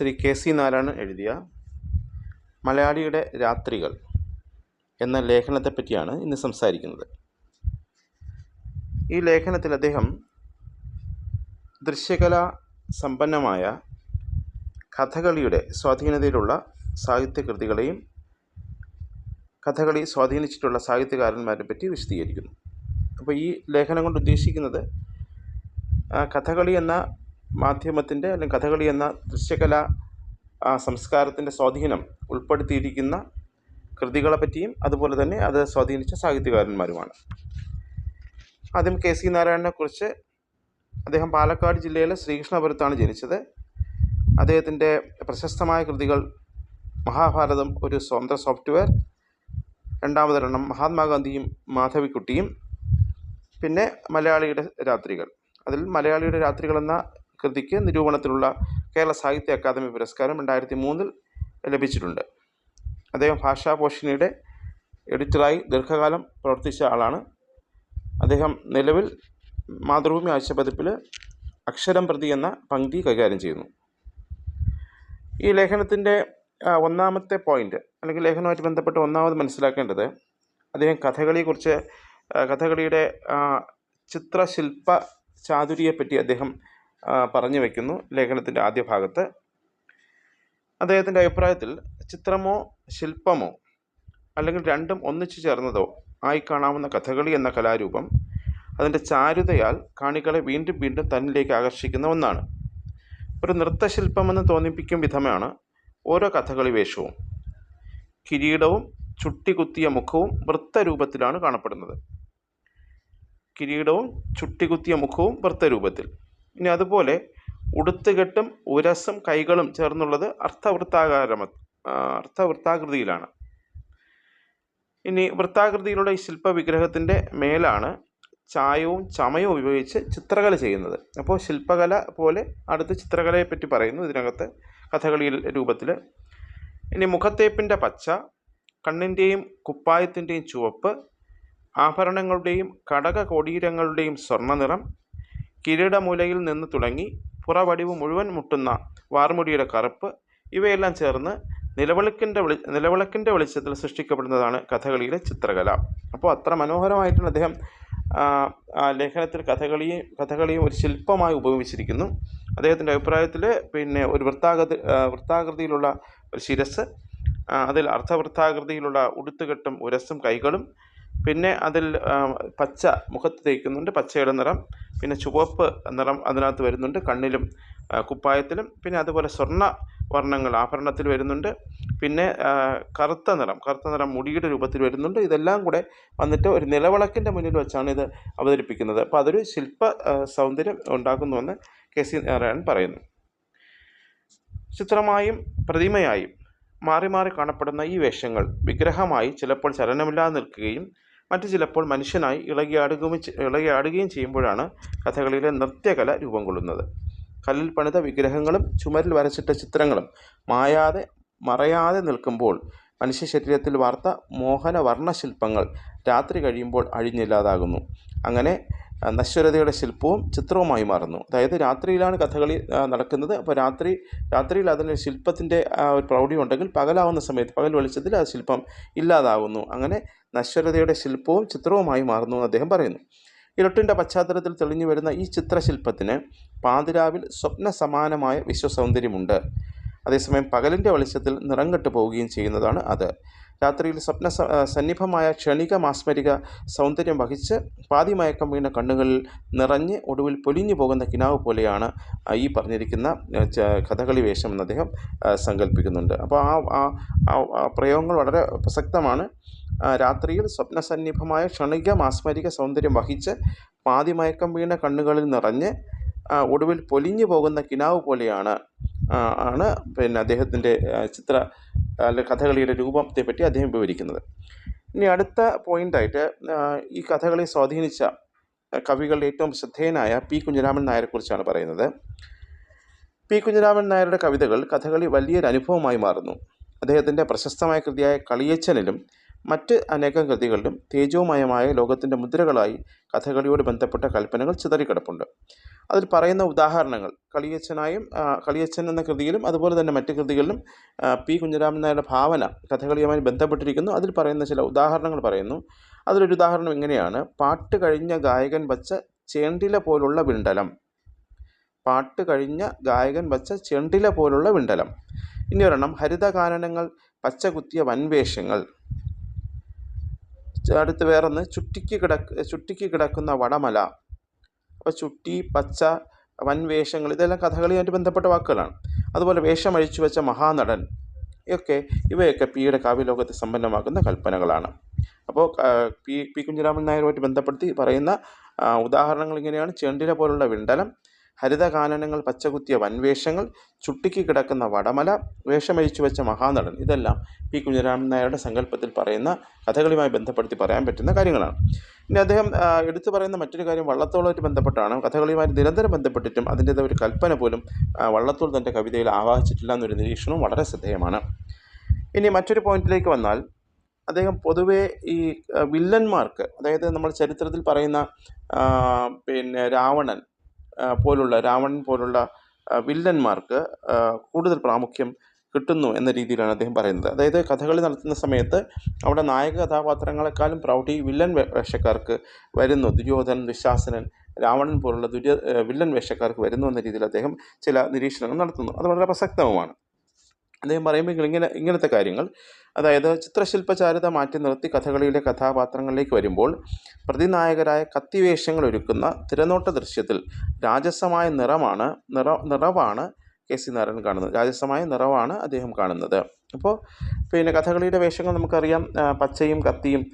Shri K C Narayanan എഴുതിയ മലയാളിയുടെ രാത്രികൾ എന്ന ലേഖനത്തെപ്പറ്റിയാണ് ഇന്ന് സംസാരിക്കുന്നത്. ഈ ലേഖനത്തിൽ അദ്ദേഹം ദൃശ്യകലാ സമ്പന്നമായ കഥകളിയുടെ സ്വാധീനതയിലുള്ള സാഹിത്യകൃതികളെയും കഥകളി സ്വാധീനിച്ചിട്ടുള്ള സാഹിത്യകാരന്മാരെ പറ്റി വിശദീകരിക്കുന്നു. അപ്പോൾ ഈ ലേഖനം കൊണ്ട് ഉദ്ദേശിക്കുന്നത് കഥകളി എന്ന മാധ്യമത്തിന്റെ അല്ലെങ്കിൽ കഥകളി എന്ന ദൃശ്യകല സംസ്കാരത്തിന്റെ സ്വാധീനം ഉൾപ്പെടുത്തിയിരിക്കുന്ന കൃതികളെ പറ്റിയും അതുപോലെ തന്നെ അത് സ്വാധീനിച്ച സാഹിത്യകാരന്മാരുമാണ്. ആദ്യം കെ സി നാരായണനെ കുറിച്ച് അദ്ദേഹം പാലക്കാട് ജില്ലയിലെ ശ്രീകൃഷ്ണപുരത്താണ് ജനിച്ചത്. അദ്ദേഹത്തിന്റെ പ്രശസ്തമായ കൃതികൾ മഹാഭാരതം ഒരു സ്വതന്ത്ര സോഫ്റ്റ്വെയർ രണ്ടാമതൊരെണ്ണം മഹാത്മാഗാന്ധിയും മാധവിക്കുട്ടിയും പിന്നെ മലയാളിയുടെ രാത്രികൾ. അതിൽ മലയാളിയുടെ രാത്രികൾ എന്ന കൃതിക്ക് നിരൂപണത്തിലുള്ള കേരള സാഹിത്യ അക്കാദമി പുരസ്കാരം രണ്ടായിരത്തി മൂന്നിൽ ലഭിച്ചിട്ടുണ്ട്. അദ്ദേഹം ഭാഷാപോഷിണിയുടെ എഡിറ്ററായി ദീർഘകാലം പ്രവർത്തിച്ച ആളാണ്. അദ്ദേഹം നിലവിൽ മാതൃഭൂമി ആഴ്ചപ്പതിപ്പിൽ അക്ഷരം പ്രതി എന്ന പങ്ക്തി കൈകാര്യം ചെയ്യുന്നു. ഈ ലേഖനത്തിന്റെ ഒന്നാമത്തെ പോയിന്റ് അല്ലെങ്കിൽ ലേഖനവുമായിട്ട് ബന്ധപ്പെട്ട് ഒന്നാമത് മനസ്സിലാക്കേണ്ടത് അദ്ദേഹം കഥകളിയെക്കുറിച്ച് കഥകളിയുടെ ചിത്രശില്പ ചാതുരിയെപ്പറ്റി അദ്ദേഹം പറഞ്ഞു വയ്ക്കുന്നു ലേഖനത്തിന്റെ ആദ്യ ഭാഗത്ത്. അദ്ദേഹത്തിന്റെ അഭിപ്രായത്തിൽ ചിത്രമോ ശില്പമോ അല്ലെങ്കിൽ രണ്ടും ഒന്നിച്ചു ചേർന്നതോ ആയി കാണാവുന്ന കഥകളി എന്ന കലാരൂപം അതിന്റെ ചാരുതയാൽ കാണികളെ വീണ്ടും വീണ്ടും തന്നിലേക്ക് ആകർഷിക്കുന്ന ഒന്നാണ്. ഒരു നൃത്തശില്പമെന്ന് തോന്നിപ്പിക്കും വിധമാണ് ഓരോ കഥകളി വേഷവും. കിരീടവും ചുട്ടികുത്തിയ മുഖവും വൃത്തരൂപത്തിലാണ് കാണപ്പെടുന്നത്. കിരീടവും ചുട്ടികുത്തിയ മുഖവും വൃത്തരൂപത്തിൽ. ഇനി അതുപോലെ ഉടുത്തുകെട്ടും ഉരസും കൈകളും ചേർന്നുള്ളത് അർത്ഥവൃത്താകാരമ ആ, അർത്ഥവൃത്താകൃതിയിലാണ്. ഇനി വൃത്താകൃതിയിലുള്ള ഈ ശില്പവിഗ്രഹത്തിന്റെ മേലാണ് ചായവും ചമയവും ഉപയോഗിച്ച് ചിത്രകല ചെയ്യുന്നത്. അപ്പോൾ ശില്പകല പോലെ അടുത്ത് ചിത്രകലയെ പറ്റി പറയുന്നു ഇതിനകത്ത് കഥകളിയിൽ രൂപത്തിൽ ഇനി മുഖത്തേപ്പിന്റെ പച്ച കണ്ണിന്റെയും കുപ്പായത്തിന്റെയും ചുവപ്പ് ആഭരണങ്ങളുടെയും കടക കൊടീരങ്ങളുടെയും സ്വർണനിറം കിരീടമൂലയിൽ നിന്ന് തുടങ്ങി പുറവടിവ് മുഴുവൻ മുട്ടുന്ന വാർമുടിയുടെ കറുപ്പ് ഇവയെല്ലാം ചേർന്ന് നിലവിളക്കിന്റെ വെളി നിലവിളക്കിന്റെ വെളിച്ചത്തിൽ സൃഷ്ടിക്കപ്പെടുന്നതാണ് കഥകളിയിലെ ചിത്രകല. അപ്പോൾ അത്ര മനോഹരമായിട്ടാണ് അദ്ദേഹം ലേഖനത്തിൽ കഥകളിയെ കഥകളിയും ഒരു ശില്പമായി ഉപയോഗിച്ചിരിക്കുന്നു അദ്ദേഹത്തിന്റെ അഭിപ്രായത്തിൽ പിന്നെ ഒരു വൃത്താകൃതി വൃത്താകൃതിയിലുള്ള ഒരു ശിരസ് അതിൽ അർദ്ധവൃത്താകൃതിയിലുള്ള ഉടുത്തുകെട്ടും ഉരസും കൈകളും പിന്നെ അതിൽ പച്ച മുഖത്ത് തേക്കുന്നുണ്ട് പച്ചയുടെ നിറം പിന്നെ ചുവപ്പ് നിറം അതിനകത്ത് വരുന്നുണ്ട് കണ്ണിലും കുപ്പായത്തിലും പിന്നെ അതുപോലെ സ്വർണ വർണങ്ങൾ ആഭരണത്തിൽ വരുന്നുണ്ട് പിന്നെ കറുത്ത നിറം കറുത്ത നിറം മുടിയുടെ രൂപത്തിൽ വരുന്നുണ്ട് ഇതെല്ലാം കൂടെ വന്നിട്ട് ഒരു നിലവിളക്കിന്റെ മുന്നിൽ വെച്ചാണ് ഇത് അവതരിപ്പിക്കുന്നത്. അപ്പോൾ അതൊരു ശില്പ സൗന്ദര്യം ഉണ്ടാക്കുന്നുവെന്ന് കെ സി നാരായണൻ പറയുന്നു. ചിത്രമായും പ്രതിമയായും മാറി മാറി കാണപ്പെടുന്ന ഈ വേഷങ്ങൾ വിഗ്രഹമായി ചിലപ്പോൾ ചലനമില്ലാതെ നിൽക്കുകയും മറ്റു ചിലപ്പോൾ മനുഷ്യനായി ഇളകിയാടുകയും ഇളകിയാടുകയും ചെയ്യുമ്പോഴാണ് കഥകളിയിലെ നൃത്യകല രൂപം കൊള്ളുന്നത്. കല്ലിൽ പണിത വിഗ്രഹങ്ങളും ചുമരിൽ വരച്ചിട്ട ചിത്രങ്ങളും മായാതെ മറയാതെ നിൽക്കുമ്പോൾ മനുഷ്യ ശരീരത്തിൽ വാർത്ത മോഹന വർണശില്പങ്ങൾ രാത്രി കഴിയുമ്പോൾ അഴിഞ്ഞില്ലാതാകുന്നു. അങ്ങനെ നശ്വരതയുടെ ശില്പവും ചിത്രവുമായി മാറുന്നു. അതായത് രാത്രിയിലാണ് കഥകളി നടക്കുന്നത്. അപ്പോൾ രാത്രി രാത്രിയിൽ അതിന് ശില്പത്തിന്റെ ആ ഒരു പ്രൗഢി ഉണ്ടെങ്കിൽ പകലാവുന്ന സമയത്ത് പകൽ വെളിച്ചത്തിൽ ആ ശില്പം ഇല്ലാതാവുന്നു. അങ്ങനെ നശ്വരതയുടെ ശില്പവും ചിത്രവുമായി മാറുന്നു എന്ന് അദ്ദേഹം പറയുന്നു. ഇരുട്ടിന്റെ പശ്ചാത്തലത്തിൽ തെളിഞ്ഞു വരുന്ന ഈ ചിത്രശില്പത്തിന് പാതിരാവിൽ സ്വപ്ന സമാനമായ വിശ്വസൗന്ദര്യമുണ്ട്. അതേസമയം പകലിന്റെ വെളിച്ചത്തിൽ നിറം കെട്ടു പോവുകയും ചെയ്യുന്നതാണ് അത്. രാത്രിയിൽ സ്വപ്ന സന്നിഭമായ ക്ഷണിക മാസ്മരിക സൗന്ദര്യം വഹിച്ച് പാതിമയക്കം വീണ കണ്ണുകളിൽ നിറഞ്ഞ് ഒടുവിൽ പൊലിഞ്ഞു പോകുന്ന കിനാവ് പോലെയാണ് ഈ പറഞ്ഞിരിക്കുന്ന കഥകളി വേഷം എന്ന് അദ്ദേഹം സങ്കല്പിക്കുന്നുണ്ട് അപ്പോൾ ആ പ്രയോഗങ്ങൾ വളരെ പ്രസക്തമാണ്. രാത്രിയിൽ രാത്രിയിൽ സ്വപ്നസന്നിഭമായ ക്ഷണിക മാസ്മരിക സൗന്ദര്യം വഹിച്ച് പാതിമയക്കം വീണ കണ്ണുകളിൽ നിറഞ്ഞ് ഒടുവിൽ പൊലിഞ്ഞു പോകുന്ന കിനാവ് പോലെയാണ് ആണ് പിന്നെ അദ്ദേഹത്തിന്റെ ചിത്ര അല്ലെ കഥകളിയുടെ രൂപത്തെ പറ്റി അദ്ദേഹം വിവരിക്കുന്നത്. ഇനി അടുത്ത പോയിന്റായിട്ട് ഈ കഥകളെ സ്വാധീനിച്ച കവികളുടെ ഏറ്റവും ശ്രദ്ധേയനായ പി. കുഞ്ഞിരാമൻ നായരെക്കുറിച്ചാണ് പറയുന്നത്. പി. കുഞ്ഞിരാമൻ നായരുടെ കവിതകൾ കഥകളി വലിയൊരു അനുഭവമായി മാറുന്നു. അദ്ദേഹത്തിന്റെ പ്രശസ്തമായ കൃതിയായ കളിയച്ചനിലും മറ്റ് അനേകം കൃതികളിലും തേജോമയമായ ലോകത്തിന്റെ മുദ്രകളായി കഥകളിയോട് ബന്ധപ്പെട്ട കൽപ്പനകൾ ചിതറിക്കിടപ്പുണ്ട്. അതിൽ പറയുന്ന ഉദാഹരണങ്ങൾ കളിയച്ഛനായും കളിയച്ഛൻ എന്ന കൃതിയിലും അതുപോലെ തന്നെ മറ്റ് കൃതികളിലും പി. കുഞ്ഞിരാമൻ നായരുടെ ഭാവന കഥകളിയുമായി ബന്ധപ്പെട്ടിരിക്കുന്നു. അതിൽ പറയുന്ന ചില ഉദാഹരണങ്ങൾ പറയുന്നു. അതിലൊരു ഉദാഹരണം ഇങ്ങനെയാണ്. പാട്ട് കഴിഞ്ഞ ഗായകൻ വച്ച ചേണ്ടില പോലുള്ള വിണ്ടലം. പാട്ട് കഴിഞ്ഞ ഗായകൻ വച്ച ചെണ്ടില പോലുള്ള വിണ്ടലം. ഇനി ഒരെണ്ണം ഹരിതകാനനങ്ങൾ പച്ച കുത്തിയ വൻവേഷങ്ങൾ. അടുത്ത് വേറൊന്ന് ചുറ്റിക്ക് കിടക്ക് ചുറ്റിക്ക് കിടക്കുന്ന വടമല. അപ്പോൾ ചുട്ടി പച്ച വൻവേഷങ്ങൾ ഇതെല്ലാം കഥകളിയായിട്ട് ബന്ധപ്പെട്ട വാക്കുകളാണ്. അതുപോലെ വേഷം അഴിച്ചു വെച്ച മഹാനടൻ ഇതൊക്കെ ഇവയൊക്കെ പിയുടെ കാവ്യലോകത്തെ സമ്പന്നമാക്കുന്ന കൽപ്പനകളാണ്. അപ്പോൾ പി പി കുഞ്ഞിരാമൻ നായരുമായിട്ട് ബന്ധപ്പെടുത്തി പറയുന്ന ഉദാഹരണങ്ങൾ ഇങ്ങനെയാണ്. ചെണ്ടില പോലുള്ള വിണ്ടലം ഹരിതകാനനങ്ങൾ പച്ചകുത്തിയ വൻവേഷങ്ങൾ ചുട്ടിക്ക് കിടക്കുന്ന വടമല വേഷമഴിച്ചു വെച്ച മഹാനടൻ ഇതെല്ലാം പി. കുഞ്ഞിരാമൻ നായരുടെ സങ്കല്പത്തിൽ പറയുന്ന കഥകളുമായി ബന്ധപ്പെടുത്തി പറയാൻ പറ്റുന്ന കാര്യങ്ങളാണ്. ഇനി അദ്ദേഹം എടുത്തു പറയുന്ന മറ്റൊരു കാര്യം വള്ളത്തോളുമായിട്ട് ബന്ധപ്പെട്ടാണ്. കഥകളിയുമായി നിരന്തരം ബന്ധപ്പെട്ടിട്ടും അതിന്റെതായ ഒരു കൽപ്പന പോലും വള്ളത്തോൾ തന്റെ കവിതയിൽ ആവാഹിച്ചിട്ടില്ല എന്നൊരു നിരീക്ഷണവും വളരെ ശ്രദ്ധേയമാണ്. ഇനി മറ്റൊരു പോയിന്റിലേക്ക് വന്നാൽ അദ്ദേഹം പൊതുവേ ഈ വില്ലന്മാർക്ക് അതായത് നമ്മൾ ചരിത്രത്തിൽ പറയുന്ന പിന്നെ രാവണൻ പോലുള്ള രാവണൻ പോലുള്ള വില്ലന്മാർക്ക് കൂടുതൽ പ്രാമുഖ്യം കിട്ടുന്നു എന്ന രീതിയിലാണ് അദ്ദേഹം പറയുന്നത്. അതായത് കഥകളി നടത്തുന്ന സമയത്ത് അവിടെ നായക കഥാപാത്രങ്ങളെക്കാളും പ്രൗഢി വില്ലൻ വേഷക്കാർക്ക് വരുന്നു. ദുര്യോധനൻ ദുശാസനൻ രാവണൻ പോലുള്ള ദുര്യ വില്ലൻ വേഷക്കാർക്ക് വരുന്നു എന്ന രീതിയിൽ അദ്ദേഹം ചില നിരീക്ഷണങ്ങൾ നടത്തുന്നു. അത് വളരെ പ്രസക്തവുമാണ്. അദ്ദേഹം പറയുമ്പോൾ ഇങ്ങനെ ഇങ്ങനത്തെ കാര്യങ്ങൾ. അതായത് ചിത്രശില്പചാരുത മാറ്റി നിർത്തി കഥകളിയിലെ കഥാപാത്രങ്ങളിലേക്ക് വരുമ്പോൾ പ്രതിനായകരായ കത്തിവേഷങ്ങൾ ഒരുക്കുന്ന തിരനോട്ട ദൃശ്യത്തിൽ രാജസമായ നിറമാണ് നിറ നിറവാണ് കെ സി നാരായണൻ കാണുന്നത്. രാജസമായ നിറവാണ് അദ്ദേഹം കാണുന്നത്. അപ്പോൾ പിന്നെ കഥകളിയുടെ വേഷങ്ങൾ നമുക്കറിയാം. പച്ചയും കത്തിയും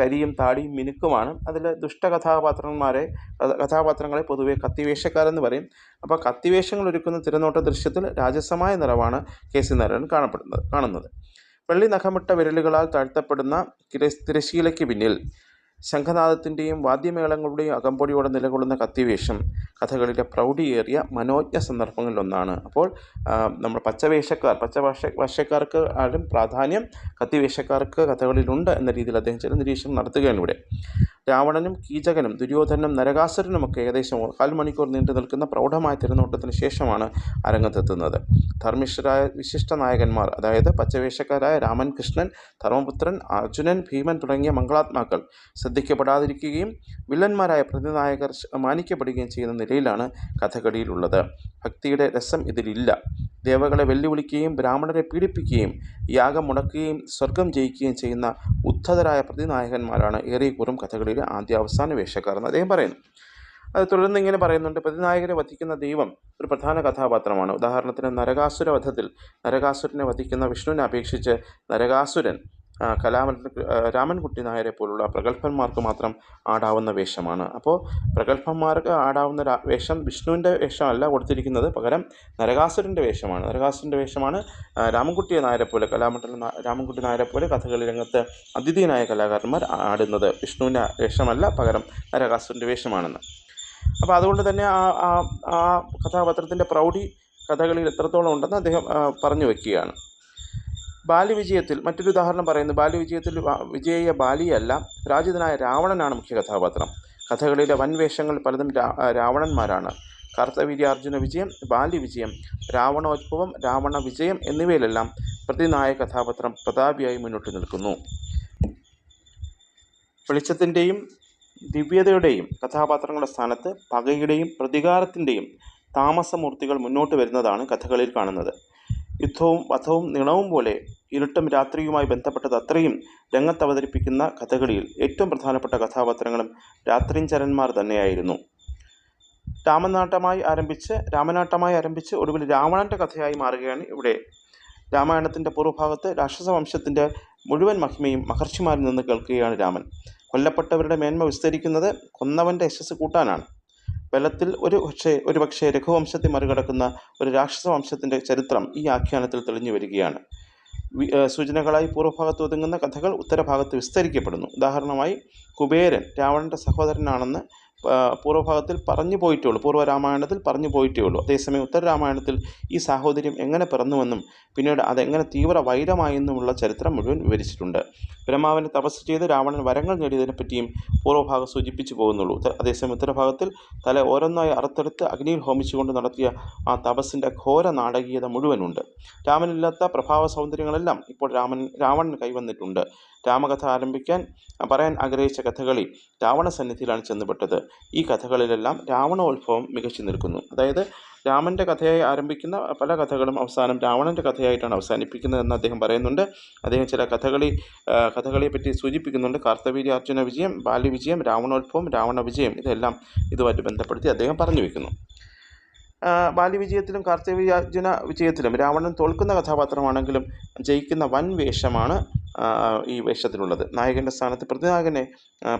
കരിയും താടിയും മിനുക്കുമാണ്. അതിൽ ദുഷ്ടകഥാപാത്രന്മാരെ കഥ- കഥാപാത്രങ്ങളെ പൊതുവെ കത്തിവേഷക്കാരെന്ന് പറയും. അപ്പോൾ കത്തിവേഷങ്ങൾ ഒരുക്കുന്ന തിരനോട്ട ദൃശ്യത്തിൽ രാജസമായ നിറവാണ് കെ സി നാരായണൻ കാണപ്പെടുന്നത് കാണുന്നത്. വെള്ളി നഖമിട്ട വിരലുകളാൽ താഴ്ത്തപ്പെടുന്ന തിര- തിരശീലയ്ക്ക് പിന്നിൽ ശംഖനാദത്തിന്റെയും വാദ്യമേളങ്ങളുടെയും അകമ്പൊടിയോടെ നിലകൊള്ളുന്ന കത്തിവേഷം കഥകളിലെ പ്രൗഢിയേറിയ മനോജ്ഞ സന്ദർഭങ്ങളിലൊന്നാണ്. അപ്പോൾ നമ്മൾ പച്ചവേഷക്കാർ പച്ച ഭാഷ ഭാഷക്കാർക്ക് ആരും പ്രാധാന്യം കത്തിവേഷക്കാർക്ക് കഥകളിലുണ്ട് എന്ന രീതിയിൽ അദ്ദേഹം ചില നിരീക്ഷണം നടത്തുകയാണ് ഇവിടെ. രാവണനും കീചകനും ദുര്യോധനും നരകാസുരനുമൊക്കെ ഏകദേശം കാൽ മണിക്കൂർ നീണ്ടു നിൽക്കുന്ന പ്രൗഢമായ തിരനോട്ടത്തിന് ശേഷമാണ് അരങ്ങത്തെത്തുന്നത്. ധർമ്മിഷ്ഠരായ വിശിഷ്ട നായകന്മാർ അതായത് പച്ചവേഷക്കാരായ രാമൻ കൃഷ്ണൻ ധർമ്മപുത്രൻ അർജുനൻ ഭീമൻ തുടങ്ങിയ മംഗളാത്മാക്കൾ ശ്രദ്ധിക്കപ്പെടാതിരിക്കുകയും വില്ലന്മാരായ പ്രതിനായകർ മാനിക്കപ്പെടുകയും ചെയ്യുന്ന നിലയിലാണ് കഥകളിയിലുള്ളത്. ഭക്തിയുടെ രസം ഇതിലില്ല. ദേവകളെ വെല്ലുവിളിക്കുകയും ബ്രാഹ്മണരെ പീഡിപ്പിക്കുകയും യാഗം മുടക്കുകയും സ്വർഗം ജയിക്കുകയും ചെയ്യുന്ന ഉദ്ധതരായ പ്രതിനായകന്മാരാണ് ഏറെക്കുറും കഥകളിയിലെ ആദ്യാവസാന വേഷക്കാർ എന്ന് അദ്ദേഹം പറയുന്നു. അത് തുടർന്ന് ഇങ്ങനെ പറയുന്നുണ്ട് പ്രതിനായകരെ വധിക്കുന്ന ദൈവം ഒരു പ്രധാന കഥാപാത്രമാണ്. ഉദാഹരണത്തിന് നരകാസുര വധത്തിൽ നരകാസുരനെ വധിക്കുന്ന വിഷ്ണുവിനെ അപേക്ഷിച്ച് നരകാസുരൻ കലാമൻ രാമൻകുട്ടി നായരെ പോലുള്ള പ്രഗത്ഭന്മാർക്ക് മാത്രം ആടാവുന്ന വേഷമാണ്. അപ്പോൾ പ്രഗത്ഭന്മാർക്ക് ആടാവുന്ന വേഷം വിഷ്ണുവിന്റെ വേഷമല്ല കൊടുത്തിരിക്കുന്നത്. പകരം നരകാസുരന്റെ വേഷമാണ്. നരകാസുരന്റെ വേഷമാണ് രാമൻകുട്ടി നായരെ പോലെ കലാമണ്ഡലം രാമൻകുട്ടി നായരെ പോലെ കഥകളി രംഗത്ത് അതിഥീയനായ കലാകാരന്മാർ ആടുന്നത് വിഷ്ണുവിന്റെ വേഷമല്ല പകരം നരകാസുരന്റെ വേഷമാണെന്ന്. അപ്പോൾ അതുകൊണ്ട് തന്നെ ആ ആ ആ കഥാപാത്രത്തിന്റെ പ്രൗഢി കഥകളിയിൽ എത്രത്തോളം ഉണ്ടെന്ന് അദ്ദേഹം പറഞ്ഞു വയ്ക്കുകയാണ് ബാല്യവിജയത്തിൽ മറ്റൊരു ഉദാഹരണം പറയുന്നു. ബാല്യവിജയത്തിൽ വിജയ ബാലിയല്ല രാജിതനായ രാവണനാണ് മുഖ്യ കഥാപാത്രം. കഥകളിലെ വൻവേഷങ്ങൾ പലതും രാവണന്മാരാണ്. കാർത്തവീര്യാർജുന വിജയം ബാല്യവിജയം രാവണോത്ഭവം രാവണ വിജയം എന്നിവയിലെല്ലാം പ്രതിനായക കഥാപാത്രം പ്രതാപിയായി മുന്നോട്ട് നിൽക്കുന്നു. വെളിച്ചത്തിന്റെയും ദിവ്യതയുടെയും കഥാപാത്രങ്ങളുടെ സ്ഥാനത്ത് പകയുടെയും പ്രതികാരത്തിന്റെയും താമസമൂർത്തികൾ മുന്നോട്ട് വരുന്നതാണ് കഥകളിൽ കാണുന്നത്. യുദ്ധവും വധവും നിണവും പോലെ ഇരുട്ടും രാത്രിയുമായി ബന്ധപ്പെട്ടത് അത്രയും രംഗത്ത് അവതരിപ്പിക്കുന്ന കഥകളിയിൽ ഏറ്റവും പ്രധാനപ്പെട്ട കഥാപാത്രങ്ങളും രാത്രിഞ്ചരന്മാർ തന്നെയായിരുന്നു. രാമനാട്ടമായി ആരംഭിച്ച് രാമനാട്ടമായി ആരംഭിച്ച് ഒടുവിൽ രാവണന്റെ കഥയായി മാറുകയാണ് ഇവിടെ. രാമായണത്തിന്റെ പൂർവഭാഗത്ത് രാക്ഷസ വംശത്തിന്റെ മുഴുവൻ മഹിമയും മഹർഷിമാരിൽ നിന്ന് കേൾക്കുകയാണ് രാമൻ. കൊല്ലപ്പെട്ടവരുടെ മേന്മ വിസ്തരിക്കുന്നത് കൊന്നവന്റെ യശസ് കൂട്ടാനാണ്. ബലത്തിൽ ഒരു പക്ഷേ ഒരു പക്ഷേ രഘുവംശത്തെ മറികടക്കുന്ന ഒരു രാക്ഷസ വംശത്തിന്റെ ചരിത്രം ഈ ആഖ്യാനത്തിൽ തെളിഞ്ഞു വരികയാണ്. സൂചനകളായി പൂർവഭാഗത്ത് ഒതുങ്ങുന്ന കഥകൾ ഉത്തരഭാഗത്ത് വിസ്തരിക്കപ്പെടുന്നു. ഉദാഹരണമായി കുബേരൻ രാവണന്റെ സഹോദരനാണെന്ന് പൂർവഭാഗത്തിൽ പറഞ്ഞു പോയിട്ടേ ഉള്ളൂ പൂർവ രാമായണത്തിൽ പറഞ്ഞു പോയിട്ടേ ഉള്ളൂ അതേസമയം ഉത്തര രാമായണത്തിൽ ഈ സാഹോദര്യം എങ്ങനെ പിറന്നുവെന്നും പിന്നീട് അതെങ്ങനെ തീവ്ര വൈരമായെന്നുമുള്ള ചരിത്രം മുഴുവൻ വിവരിച്ചിട്ടുണ്ട്. ബ്രഹ്മാവിനെ തപസ് ചെയ്ത് രാവണൻ വരങ്ങൾ നേടിയതിനെപ്പറ്റിയും പൂർവഭാഗം സൂചിപ്പിച്ചു പോകുന്നുള്ളൂ. അതേസമയം ഉത്തരഭാഗത്തിൽ തല ഓരോന്നായി അറുത്തെടുത്ത് അഗ്നിയിൽ ഹോമിച്ചുകൊണ്ട് നടത്തിയ ആ തപസ്സിന്റെ ഘോര നാടകീയത മുഴുവനുണ്ട്. രാമനില്ലാത്ത പ്രഭാവ സൗന്ദര്യങ്ങളെല്ലാം ഇപ്പോൾ രാമൻ രാവണൻ കൈവന്നിട്ടുണ്ട്. രാമകഥ ആരംഭിക്കാൻ പറയാൻ ആഗ്രഹിച്ച കഥകളി രാവണ സന്നിധിയിലാണ് ചെന്നുപെട്ടത്. ഈ കഥകളിലെല്ലാം രാവണോത്ഭവം മികച്ചു നിൽക്കുന്നു. അതായത് രാമന്റെ കഥയായി ആരംഭിക്കുന്ന പല കഥകളും അവസാനം രാവണന്റെ കഥയായിട്ടാണ് അവസാനിപ്പിക്കുന്നതെന്ന് അദ്ദേഹം പറയുന്നുണ്ട്. അദ്ദേഹം ചില കഥകളി ആ, കഥകളിയെ പറ്റി സൂചിപ്പിക്കുന്നുണ്ട്. കാർത്തവീര്യ അർജുന വിജയം ബാല്യവിജയം രാവണോത്ഭവം രാവണ വിജയം ഇതെല്ലാം ഇതുമായിട്ട് ബന്ധപ്പെടുത്തി അദ്ദേഹം പറഞ്ഞു വയ്ക്കുന്നു ബാല്യവിജയത്തിലും കാർത്തികവിജയർജുന വിജയത്തിലും രാവണൻ തോൽക്കുന്ന കഥാപാത്രമാണെങ്കിലും ജയിക്കുന്ന വൻ വേഷമാണ് ഈ വേഷത്തിലുള്ളത്. നായകന്റെ സ്ഥാനത്ത് പ്രതിനായകനെ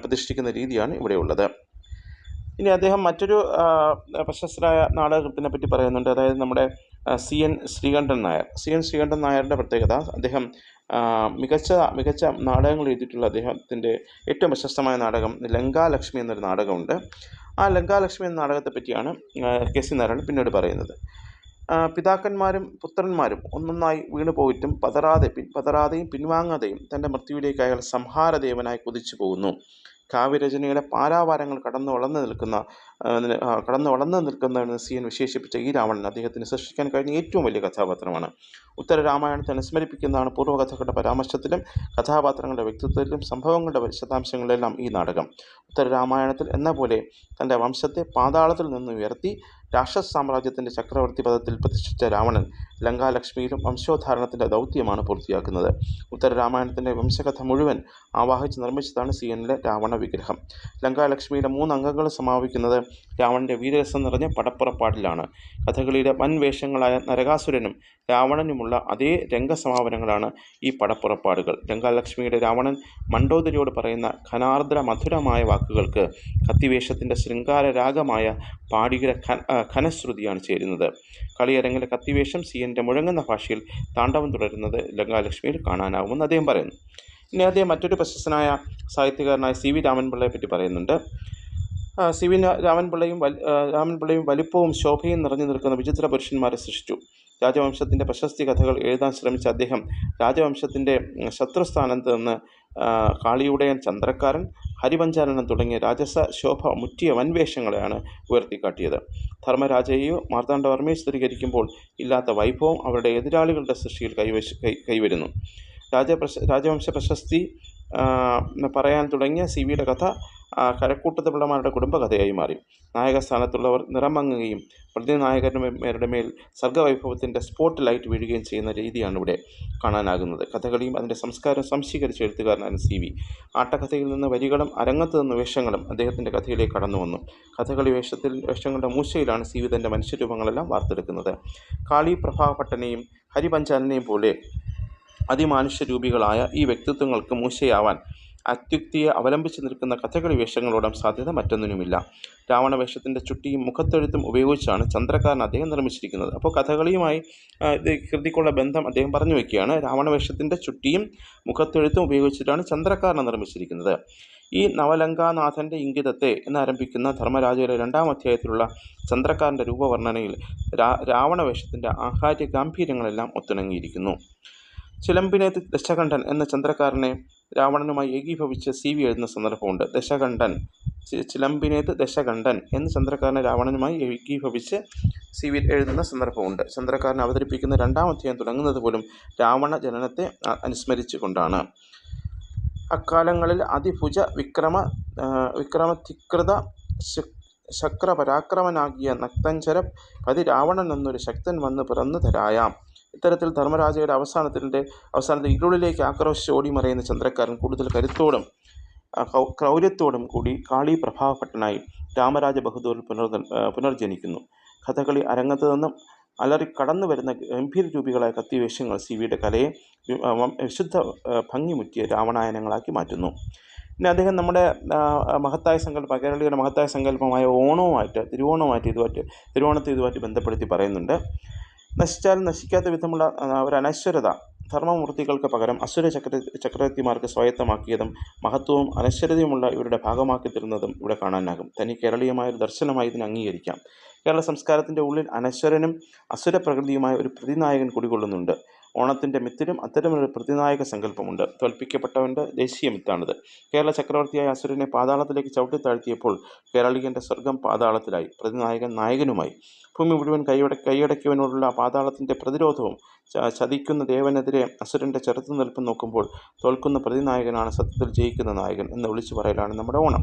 പ്രതിഷ്ഠിക്കുന്ന രീതിയാണ് ഇവിടെയുള്ളത്. ഇനി അദ്ദേഹം മറ്റൊരു പ്രശസ്തരായ നാടകത്തിനെ പറ്റി പറയുന്നുണ്ട്. അതായത് നമ്മുടെ C N Sreekandan Nair. C N Sreekandan നായരുടെ പ്രത്യേകത അദ്ദേഹം മികച്ച മികച്ച നാടകങ്ങൾ എഴുതിയിട്ടുള്ള അദ്ദേഹത്തിന്റെ ഏറ്റവും പ്രശസ്തമായ നാടകം ലങ്കാലക്ഷ്മി എന്നൊരു നാടകമുണ്ട്. ആ ലങ്കാലക്ഷ്മി എന്ന നാടകത്തെ പറ്റിയാണ് കെ സി നാരായണൻ പിന്നീട് പറയുന്നത്. പിതാക്കന്മാരും പുത്രന്മാരും ഒന്നൊന്നായി വീണു പോയിട്ടും പതറാതെ പിൻ പതറാതെയും പിൻവാങ്ങാതെയും തന്റെ മൃത്യുവിലേക്ക് അയാൾ സംഹാരദേവനായി കുതിച്ചു പോകുന്നു കാവ്യരചനയുടെ പാരാവാരങ്ങൾ കടന്നു വളർന്നു നിൽക്കുന്ന കടന്നു വളർന്നു നിൽക്കുന്ന സി എൻ വിശേഷിപ്പിച്ച ഈ രാവണൻ അദ്ദേഹത്തിന് സൃഷ്ടിക്കാൻ കഴിഞ്ഞ ഏറ്റവും വലിയ കഥാപാത്രമാണ്. ഉത്തര രാമായണത്തെ അനുസ്മരിപ്പിക്കുന്നതാണ് പൂർവകഥകളുടെ പരാമർശത്തിലും കഥാപാത്രങ്ങളുടെ വ്യക്തിത്വത്തിലും സംഭവങ്ങളുടെ വിശദാംശങ്ങളിലെല്ലാം ഈ നാടകം. ഉത്തര രാമായണത്തിൽ എന്ന പോലെ തന്റെ വംശത്തെ പാതാളത്തിൽ നിന്ന് ഉയർത്തി രാക്ഷസ സാമ്രാജ്യത്തിന്റെ ചക്രവർത്തി പദത്തിൽ പ്രതിഷ്ഠിച്ച രാവണൻ ലങ്കാലക്ഷ്മിയിലും വംശോദ്ധാരണത്തിന്റെ ദൗത്യമാണ് പൂർത്തിയാക്കുന്നത്. ഉത്തരരാമായണത്തിന്റെ വംശകഥ മുഴുവൻ ആവാഹിച്ച് നിർമ്മിച്ചതാണ് സി എന്നിലെ രാവണ വിഗ്രഹം ലങ്കാലക്ഷ്മിയുടെ മൂന്ന് അംഗങ്ങൾ സമാപിക്കുന്നത് രാവണന്റെ വീരരസം നിറഞ്ഞ പടപ്പുറപ്പാടിലാണ്. കഥകളിയുടെ വൻ വേഷങ്ങളായ നരകാസുരനും രാവണനുമുള്ള അതേ രംഗസമാപനങ്ങളാണ് ഈ പടപ്പുറപ്പാടുകൾ. ലങ്കാലക്ഷ്മിയുടെ രാവണൻ മണ്ടോദരിയോട് പറയുന്ന ഖനാർദ്ര മധുരമായ വാക്കുകൾക്ക് കത്തിവേഷത്തിന്റെ ശൃംഗാര രാഗമായ പാടിയുടെ ഖനശ്രുതിയാണ് ചേരുന്നത്. കളിയരങ്ങിലെ കത്തിവേഷം സി എന്റെ മുഴങ്ങുന്ന ഭാഷയിൽ താണ്ഡവം തുടരുന്നത് ലങ്കാലക്ഷ്മിയിൽ കാണാനാവുമെന്ന് അദ്ദേഹം പറയുന്നു. ഇനി അദ്ദേഹം മറ്റൊരു പ്രശസ്തനായ സാഹിത്യകാരനായ സി വി രാമൻപിള്ളയെ പറ്റി പറയുന്നുണ്ട്. സി വി രാമൻപിള്ളയും രാമൻപിള്ളയും വലിപ്പവും ശോഭയും നിറഞ്ഞു നിൽക്കുന്ന വിചിത്ര പുരുഷന്മാരെ സൃഷ്ടിച്ചു. രാജവംശത്തിന്റെ പ്രശസ്തി കഥകൾ എഴുതാൻ ശ്രമിച്ച അദ്ദേഹം രാജവംശത്തിന്റെ ശത്രുസ്ഥാനത്ത് നിന്ന് കാളിയുടയൻ ചന്ദ്രക്കാരൻ ഹരിപഞ്ചാനനം തുടങ്ങിയ രാജസ ശോഭ മുറ്റിയ വൻവേഷങ്ങളെയാണ് ഉയർത്തിക്കാട്ടിയത്. ധർമ്മരാജയെയോ മാർത്താണ്ഡവർമ്മയെ സ്ഥിരീകരിക്കുമ്പോൾ ഇല്ലാത്ത വൈഭവം അവരുടെ എതിരാളികളുടെ സൃഷ്ടിയിൽ കൈവശ കൈവരുന്നു. രാജപ്രശ രാജവംശ പ്രശസ്തി പറയാൻ തുടങ്ങിയ സി വിയുടെ കഥ കരക്കൂട്ടത്തെ പിള്ളമാരുടെ കുടുംബകഥയായി മാറി. നായക സ്ഥാനത്തുള്ളവർ നിറമങ്ങുകയും പ്രതിനായകരുടെ മേൽ സർഗവൈഭവത്തിന്റെ സ്പോട്ട് ലൈറ്റ് വീഴുകയും ചെയ്യുന്ന രീതിയാണ് ഇവിടെ കാണാനാകുന്നത്. കഥകളിയും അതിന്റെ സംസ്കാരം സംശീകരിച്ച എഴുത്തുകാരനാണ് സി വി. ആട്ടക്കഥയിൽ നിന്ന് വരികളും അരങ്ങത്ത് നിന്ന് വേഷങ്ങളും അദ്ദേഹത്തിന്റെ കഥയിലേക്ക് കടന്നു വന്നു. കഥകളി വേഷത്തിൽ വേഷങ്ങളുടെ മൂശയിലാണ് സി വി തന്റെ മനുഷ്യരൂപങ്ങളെല്ലാം വാർത്തെടുക്കുന്നത്. കാളി പ്രഭാപട്ടനെയും ഹരിപഞ്ചാലിനെയും പോലെ അതിമാനുഷ്യരൂപികളായ ഈ വ്യക്തിത്വങ്ങൾക്ക് മൂശയാവാൻ അത്യുക്തിയെ അവലംബിച്ച് നിൽക്കുന്ന കഥകളി വേഷങ്ങളോടും സാധ്യത മറ്റൊന്നിനുമില്ല. രാവണവേഷത്തിന്റെ ചുട്ടിയും മുഖത്തെഴുത്തും ഉപയോഗിച്ചാണ് ചന്ദ്രക്കാരൻ അദ്ദേഹം നിർമ്മിച്ചിരിക്കുന്നത്. അപ്പോൾ കഥകളിയുമായി കൃതിക്കുള്ള ബന്ധം അദ്ദേഹം പറഞ്ഞു വയ്ക്കുകയാണ്. രാവണവേഷത്തിന്റെ ചുട്ടിയും മുഖത്തെഴുത്തും ഉപയോഗിച്ചിട്ടാണ് ചന്ദ്രക്കാരനെ നിർമ്മിച്ചിരിക്കുന്നത്. ഈ നവലങ്കാനാഥന്റെ ഇംഗിതത്തെ എന്നാരംഭിക്കുന്ന ധർമ്മരാജയുടെ രണ്ടാം അധ്യായത്തിലുള്ള ചന്ദ്രക്കാരന്റെ രൂപവർണനയിൽ രാ രാവണവേഷത്തിന്റെ ആഹാര്യ ഗാംഭീര്യങ്ങളെല്ലാം ഒത്തിണങ്ങിയിരിക്കുന്നു. ചിലമ്പിനേത് ദശകണ്ഠൻ എന്ന ചന്ദ്രക്കാരനെ രാവണനുമായി ഏകീഭവിച്ച് സി വി എഴുതുന്ന സന്ദർഭമുണ്ട്. ദശകണ്ഠൻ. ചിലമ്പിനേത് ദശകണ്ഠൻ എന്ന് ചന്ദ്രക്കാരനെ രാവണനുമായി ഏകീഭവിച്ച് സി വി എഴുതുന്ന സന്ദർഭമുണ്ട്. ചന്ദ്രക്കാരനെ അവതരിപ്പിക്കുന്ന രണ്ടാം അധ്യായം തുടങ്ങുന്നത് പോലും രാവണ ജനനത്തെ അനുസ്മരിച്ചു അനുസ്മരിച്ചുകൊണ്ടാണ്. അക്കാലങ്ങളിൽ അതിഭുജ വിക്രമ വിക്രമതികൃത ശക്രപരാക്രമനാകിയ നക്തഞ്ചര പതി രാവണൻ എന്നൊരു ശക്തൻ വന്ന് പിറന്നു തരായാം. ഇത്തരത്തിൽ ധർമ്മരാജയുടെ അവസാനത്തിന്റെ അവസാനത്തെ ഇരുളിലേക്ക് ആക്രോശിച്ച് ഓടി മറയുന്ന ചന്ദ്രക്കാരൻ കൂടുതൽ കരുത്തോടും ക്രൗര്യത്തോടും കൂടി കാളി പ്രഭാവഭട്ടനായി രാമരാജ ബഹദൂർ പുനർ പുനർജനിക്കുന്നു. കഥകളി അരങ്ങത്ത് നിന്നും അലറി കടന്നു വരുന്ന ഗംഭീര രൂപികളായ കത്തിവേഷങ്ങൾ സി വിയുടെ കലയെ വിശുദ്ധ ഭംഗിമുറ്റിയ രാവണായനങ്ങളാക്കി മാറ്റുന്നു. പിന്നെ അദ്ദേഹം നമ്മുടെ മഹത്തായ സങ്കല്പം കേരളീയരുടെ മഹത്തായ സങ്കല്പമായ ഓണവുമായിട്ട് തിരുവോണവുമായിട്ട് ഇതുമായിട്ട് തിരുവോണത്തെ ഇതുമായിട്ട് ബന്ധപ്പെടുത്തി പറയുന്നുണ്ട്. നശിച്ചാലും നശിക്കാത്ത വിധമുള്ള ഒരു അനശ്വരത ധർമ്മമൂർത്തികൾക്ക് പകരം അസുര ചക്ര ചക്രവർത്തിമാർക്ക് സ്വായത്തമാക്കിയതും മഹത്വവും അനശ്വരതയുമുള്ള ഇവരുടെ ഭാഗമാക്കി തീർന്നതും ഇവിടെ കാണാനാകും. തനി കേരളീയമായ ഒരു ദർശനമായി ഇതിനെ അംഗീകരിക്കാം. കേരള സംസ്കാരത്തിന്റെ ഉള്ളിൽ അനശ്വരനും അസുര പ്രകൃതിയുമായ ഒരു പ്രതിനായകൻ കുടികൊള്ളുന്നുണ്ട്. ഓണത്തിന്റെ മിത്തിലും അത്തരമൊരു പ്രതിനായക സങ്കല്പമുണ്ട്. തോൽപ്പിക്കപ്പെട്ടവന്റെ ദേശീയ മിത്താണിത്. കേരള ചക്രവർത്തിയായ അസുരനെ പാതാളത്തിലേക്ക് ചവിട്ടിത്താഴ്ത്തിയപ്പോൾ കേരളീയന്റെ സ്വർഗം പാതാളത്തിലായി. പ്രതിനായകൻ നായകനുമായി. ഭൂമി മുഴുവൻ കൈയട കൈയടക്കിയവനോടുള്ള പാതാളത്തിന്റെ പ്രതിരോധവും ചതിക്കുന്ന ദേവനെതിരെ അസുരന്റെ ചെറുത്തുനിൽപ്പ് നോക്കുമ്പോൾ തോൽക്കുന്ന പ്രതിനായകനാണ് സത്യത്തിൽ ജയിക്കുന്ന നായകൻ എന്ന് വിളിച്ചു പറയലാണ് നമ്മുടെ ഓണം.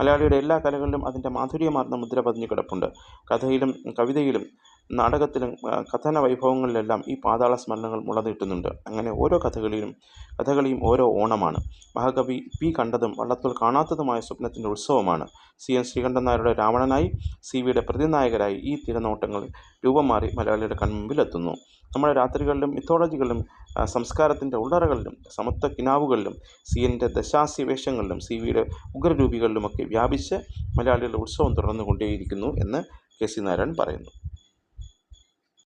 മലയാളിയുടെ എല്ലാ കലകളിലും അതിന്റെ മാധുര്യമാർന്ന മുദ്ര പതിഞ്ഞു കിടപ്പുണ്ട്. കഥയിലും കവിതയിലും നാടകത്തിലും കഥന വൈഭവങ്ങളിലെല്ലാം ഈ പാതാള സ്മരണകൾ മുളനീട്ടുന്നുണ്ട്. അങ്ങനെ ഓരോ കഥകളിലും കഥകളിയും ഓരോ ഓണമാണ്. മഹാകവി പി കണ്ടതും വള്ളത്തോൾ കാണാത്തതുമായ സ്വപ്നത്തിന്റെ ഉത്സവമാണ്. സി എൻ ശ്രീകണ്ഠൻ നായരുടെ രാവണനായി സി വിയുടെ പ്രതിനായകരായി ഈ തിരനോട്ടങ്ങൾ രൂപം മാറി മലയാളിയുടെ കൺമുമ്പിലെത്തുന്നു. നമ്മുടെ രാത്രികളിലും മിത്തോളജികളിലും സംസ്കാരത്തിന്റെ ഉള്ളറകളിലും സമത്വ കിനാവുകളിലും സി എന്റെ ദശാസ്യ വേഷങ്ങളിലും സി വിയുടെ ഉഗ്രരൂപികളിലുമൊക്കെ വ്യാപിച്ച് മലയാളികളുടെ ഉത്സവം തുടർന്നുകൊണ്ടേയിരിക്കുന്നു എന്ന് കെ സി നാരായണൻ പറയുന്നു.